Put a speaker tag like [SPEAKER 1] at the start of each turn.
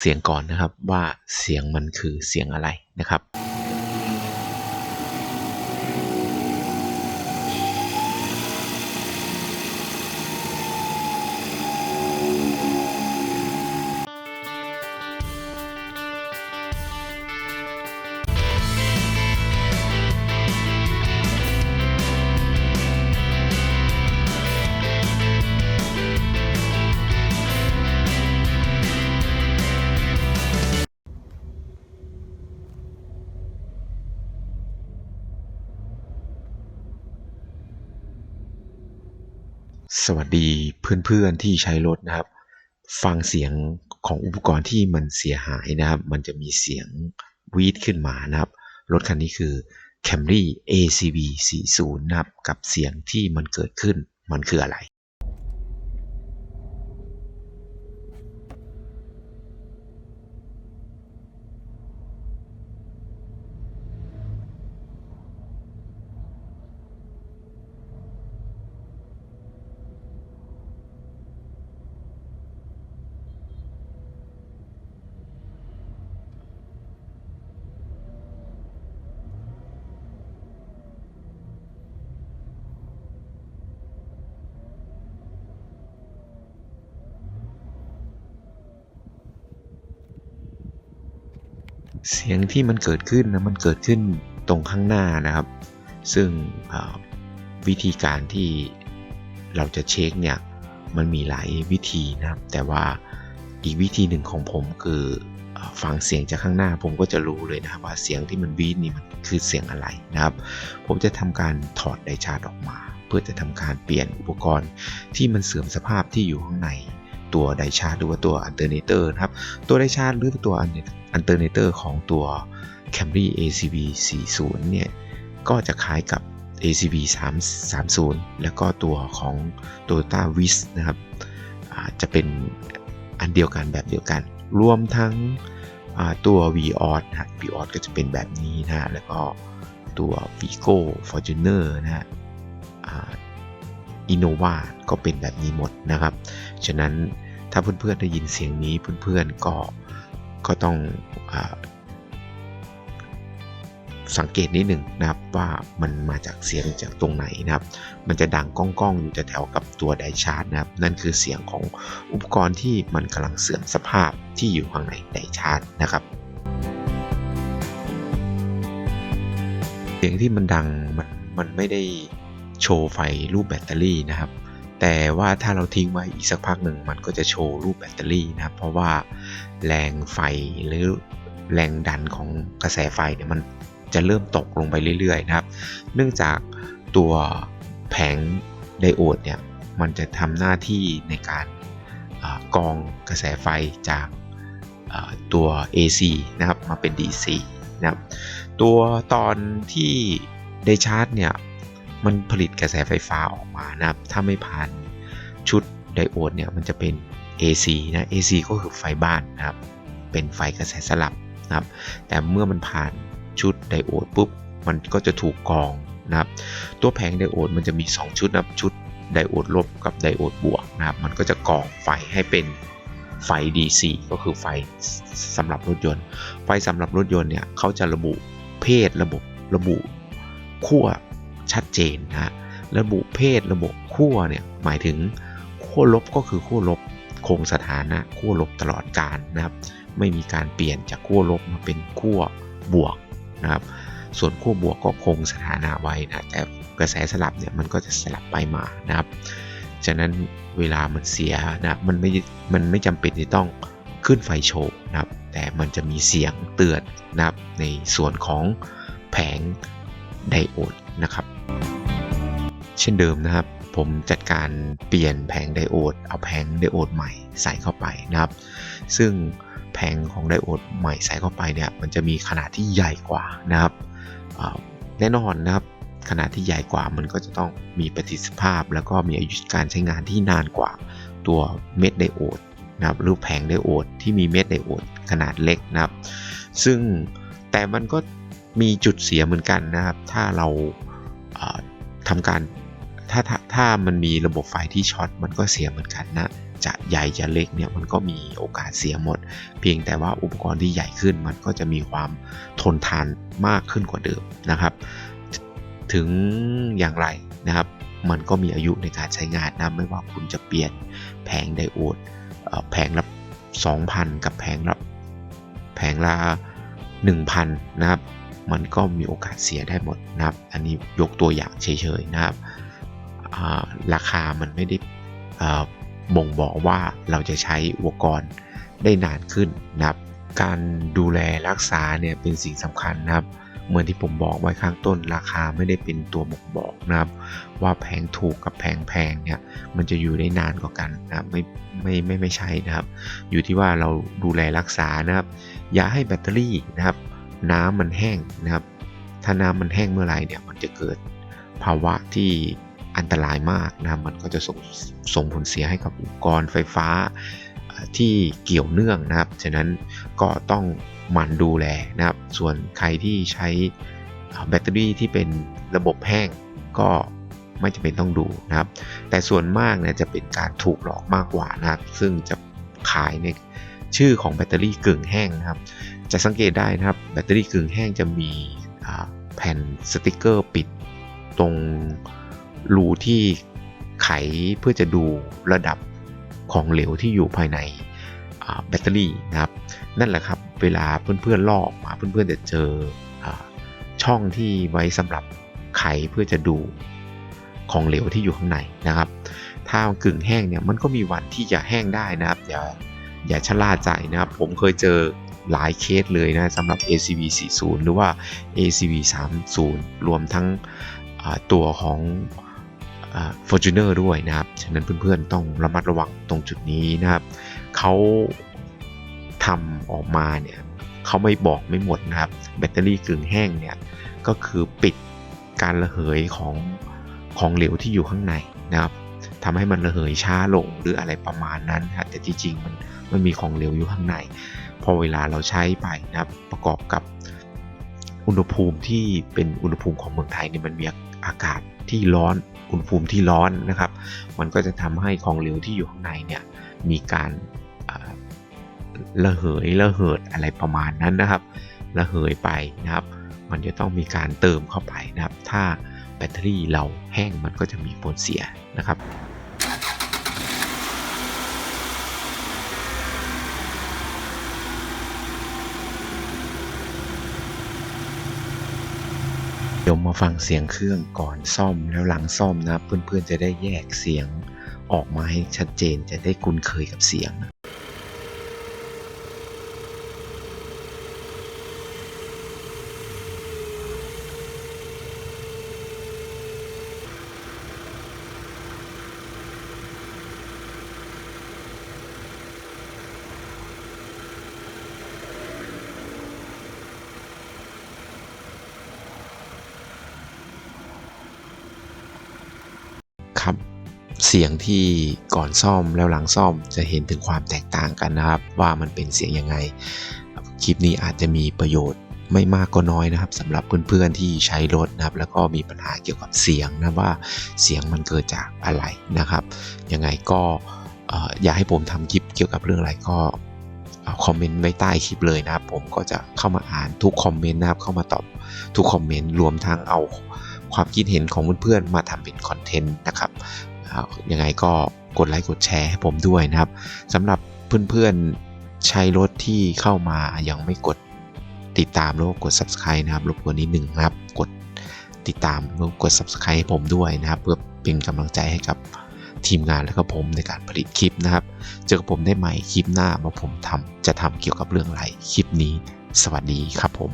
[SPEAKER 1] เสียงก่อนนะครับว่าเสียงมันคือเสียงอะไรนะครับ สวัสดีเพื่อนๆที่ใช้รถนะครับ ฟังเสียงของอุปกรณ์ที่มันเสียหายนะครับ มันจะมีเสียงวีดขึ้นมานะครับ รถคันนี้คือ Camry ACV 40นะครับ กับเสียงที่มันเกิดขึ้นมันคืออะไร เสียงที่มันเกิดขึ้นนะมันเกิดขึ้นตรงข้างหน้านะครับ ซึ่งวิธีการที่เราจะเช็คเนี่ยมันมีหลายวิธีนะครับ แต่ว่าอีกวิธีหนึ่งของผมคือฟังเสียงจากข้างหน้าผมก็จะรู้เลยนะครับว่าเสียงที่มันวีดนี่มันคือเสียงอะไรนะครับ ผมจะทำการถอดไดชาร์จออกมา เพื่อจะทำการเปลี่ยนอุปกรณ์ที่มันเสื่อมสภาพที่อยู่ข้างใน ตัวไดชาร์จหรือว่าตัวอัลเทอร์เนเตอร์นะครับ ตัวไดชาร์จหรือตัวอัลเทอร์เนเตอร์ของตัว Camry ACV 40เนี่ย ก็จะคล้ายกับ ACV 3 30 แล้วก็ตัวของ Toyota Wish นะครับจะเป็นอันเดียวกันแบบเดียวกัน รวมทั้งตัว Vios นะฮะ Vios ก็จะเป็นแบบนี้นะฮะแล้วก็ตัว Vigo Fortuner นะ อ่า Innova ก็เป็นแบบนี้หมดนะครับ ฉะนั้นถ้าเพื่อนๆได้ยินเสียงนี้เพื่อนๆก็ก็ต้องอสังเกตนิดหนึ่งนะครับว่ามันมาจากเสียงจากตรงไหนนะครับ มันจะดังก้องๆอยู่แถวๆกับตัวไดชาร์จนะครับ นั่นคือเสียงของอุปกรณ์ที่มันกำลังเสื่อมสภาพที่อยู่ข้างในไดชาร์จนะครับ เสียงที่มันดังมันมันไม่ได้ โชว์ไฟรูปแบตเตอรี่นะครับ แต่ว่าถ้าเราทิ้งไว้อีกสักพักหนึ่งมันก็จะโชว์รูปแบตเตอรี่นะครับ เพราะว่าแรงไฟหรือแรงดันของกระแสไฟเนี่ยมันจะเริ่มตกลงไปเรื่อยๆนะครับ เนื่องจากตัวแผงไดโอดเนี่ยมันจะทำหน้าที่ในการกรองกระแสไฟจากตัว AC นะครับมาเป็น DC นะครับ ตัวตอนที่ได้ชาร์จเนี่ย มันผลิตกระแสไฟฟ้าออกมานะครับ ถ้าไม่ผ่านชุดไดโอดเนี่ยมันจะเป็น AC นะ AC ก็คือไฟบ้านนะครับ เป็นไฟกระแสสลับนะครับ แต่เมื่อมันผ่านชุดไดโอดปุ๊บ มันก็จะถูกกรองนะครับ ตัวแผงไดโอดมันจะมี 2 ชุดนะครับชุดไดโอดลบกับไดโอดบวกนะครับ มันก็จะกรองไฟให้เป็นไฟ DC ก็คือไฟสำหรับรถยนต์ ไฟสำหรับรถยนต์เนี่ยเขาจะระบุเพศระบบระบุขั้ว ชัดเจนนะฮะระบุเพศระบบขั้วเนี่ยหมายถึงขั้วลบก็คือขั้วลบคงสถานะขั้วลบตลอดกาลนะครับ ไม่มีการเปลี่ยนจากขั้วลบมาเป็นขั้วบวกนะครับ ส่วนขั้วบวกก็คงสถานะไว้นะแต่กระแสสลับเนี่ยมันก็จะสลับไปมานะครับ ฉะนั้นเวลามันเสียนะมันไม่มันไม่จำเป็นที่ต้องขึ้นไฟโชว์นะครับ แต่มันจะมีเสียงเตือนนะครับในส่วนของแผง ไดโอดนะครับ เช่นเดิมนะครับ ผมจัดการเปลี่ยนแผงไดโอด เอาแผงไดโอดใหม่ใส่เข้าไปนะครับ ซึ่งแผงของไดโอดใหม่ใส่เข้าไปเนี่ยมันจะมีขนาดที่ใหญ่กว่านะครับแน่นอนนะครับขนาดที่ใหญ่กว่ามันก็จะต้องมีประสิทธิภาพ แล้วก็มีอายุการใช้งานที่นานกว่าตัวเม็ดไดโอดนะครับหรือแผงไดโอดที่มีเม็ดไดโอดขนาดเล็กนะครับ ซึ่งแต่มันก็ มีจุดเสียเหมือนกันนะครับ ถ้าเราเอ่อทำการถ้าถ้าถ้ามันมีระบบไฟที่ช็อตมันก็เสียเหมือนกันนะจะใหญ่จะเล็กเนี่ยมันก็มีโอกาสเสียหมด เพียงแต่ว่าอุปกรณ์ที่ใหญ่ขึ้นมันก็จะมีความทนทานมากขึ้นกว่าเดิมนะครับ ถึงอย่างไรนะครับ มันก็มีอายุในการใช้งานนะไม่ว่าคุณจะเปลี่ยนแผงไดโอดแผงละ 2,000 กับแผงละแผงละ 1,000 นะครับ มันก็มีโอกาสเสียได้หมดนะครับ อันนี้ยกตัวอย่างเฉยๆนะครับ ราคามันไม่ได้บ่งบอกว่าเราจะใช้อุปกรณ์ได้นานขึ้นนะครับ การดูแลรักษาเนี่ยเป็นสิ่งสำคัญนะครับ เหมือนที่ผมบอกไว้ข้างต้นราคาไม่ได้เป็นตัวบ่งบอกนะครับ ว่าแพงถูกกับแพงแพงเนี่ยมันจะอยู่ได้นานกว่ากันนะครับไม่ไม่ไม่ไม่ใช่นะครับ อยู่ที่ว่าเราดูแลรักษานะครับ อย่าให้แบตเตอรี่นะครับ น้ำมันแห้งนะครับ ถ้าน้ำมันแห้งเมื่อไหร่เนี่ยมันจะเกิดภาวะที่อันตรายมากนะครับ มันก็จะส่งส่งผลเสียให้กับอุปกรณ์ไฟฟ้าที่เกี่ยวเนื่องนะครับ ฉะนั้นก็ต้องหมั่นดูแลนะครับ ส่วนใครที่ใช้แบตเตอรี่ที่เป็นระบบแห้งก็ไม่จำเป็นต้องดูนะครับ แต่ส่วนมากเนี่ยจะเป็นการถูกหลอกมากกว่านะครับ ซึ่งจะขายในชื่อของแบตเตอรี่กึ่งแห้งนะครับ จะสังเกตได้นะครับ แบตเตอรี่กึ่งแห้งจะมีแผ่นสติกเกอร์ปิดตรงรูที่ไขเพื่อจะดูระดับของเหลวที่อยู่ภายในแบตเตอรี่นะครับ นั่นแหละครับ เวลาเพื่อนๆลอกมาเพื่อนๆจะเจออช่องที่ไว้สำหรับไขเพื่อจะดูของเหลวที่อยู่ข้างในนะครับ ถ้ากึ่งแห้งเนี่ยมันก็มีวันที่จะแห้งได้นะครับอย่าอย่าชะล่าใจนะครับ ผมเคยเจอ หลายเคสเลยนะสำหรับ ACV 40 หรือว่า ACV 30 รวมทั้งตัวของอ่า Fortuner ด้วยนะครับ ฉะนั้นเพื่อนๆต้องระมัดระวังตรงจุดนี้นะครับ เขาทำออกมาเนี่ยเขาไม่บอกไม่หมดนะครับ แบตเตอรี่กึ่งแห้งเนี่ยก็คือปิดการระเหยของของเหลวที่อยู่ข้างในนะครับทำให้มันระเหยช้าลงหรืออะไรประมาณนั้นครับแต่ที่จริงมันมันมีของเหลวอยู่ข้างใน พอเวลาเราใช้ไปนะครับประกอบกับอุณหภูมิที่เป็นอุณหภูมิของเมืองไทยเนี่ยมันมีอากาศที่ร้อนอุณหภูมิที่ร้อนนะครับ มันก็จะทำให้ของเหลวที่อยู่ข้างในเนี่ยมีการอ่าระเหยระเหิดอะไรประมาณนั้นนะครับระเหยไปนะครับ มันจะต้องมีการเติมเข้าไปนะครับ ถ้าแบตเตอรี่เราแห้งมันก็จะมีผลเสียนะครับ เดี๋ยว มาฟังเสียงเครื่องก่อนซ่อมแล้วหลังซ่อมนะครับ เพื่อนๆจะได้แยกเสียงออกมาให้ชัดเจนจะได้คุ้นเคยกับเสียง ครับ เสียงที่ก่อนซ่อมแล้วหลังซ่อมจะเห็นถึงความแตกต่างกันนะครับ ว่ามันเป็นเสียงยังไง คลิปนี้อาจจะมีประโยชน์ไม่มากก็น้อยนะครับสำหรับเพื่อนๆที่ใช้รถนะครับ แล้วก็มีปัญหาเกี่ยวกับเสียงนะว่าเสียงมันเกิดจากอะไรนะครับยังไงก็อ่ออยากให้ผมทำคลิปเกี่ยวกับเรื่องอะไรก็คอมเมนต์ไว้ใต้คลิปเลยนะครับ ผมก็จะเข้ามาอ่านทุกคอมเมนต์นะครับ เข้ามาตอบทุกคอมเมนต์รวมทั้งเอาความคิดเห็นของเพื่อนๆมาทำเป็นคอนเทนต์นะครับ ยังไงก็กดไลค์กดแชร์ให้ผมด้วยนะครับสำหรับเพื่อนๆใช้รถที่เข้ามายังไม่กดติดตามแล้วกด subscribe นะครับรบกวนนิดหนึ่งนะครับ กดติดตามแล้วก็กด subscribe ให้ผมด้วยนะครับ เพื่อเป็นกำลังใจให้กับทีมงานและก็ผมในการผลิตคลิปนะครับ เจอกับผมได้ใหม่คลิปหน้าว่าผมทำจะทำเกี่ยวกับเรื่องอะไรคลิปนี้ สวัสดีครับผม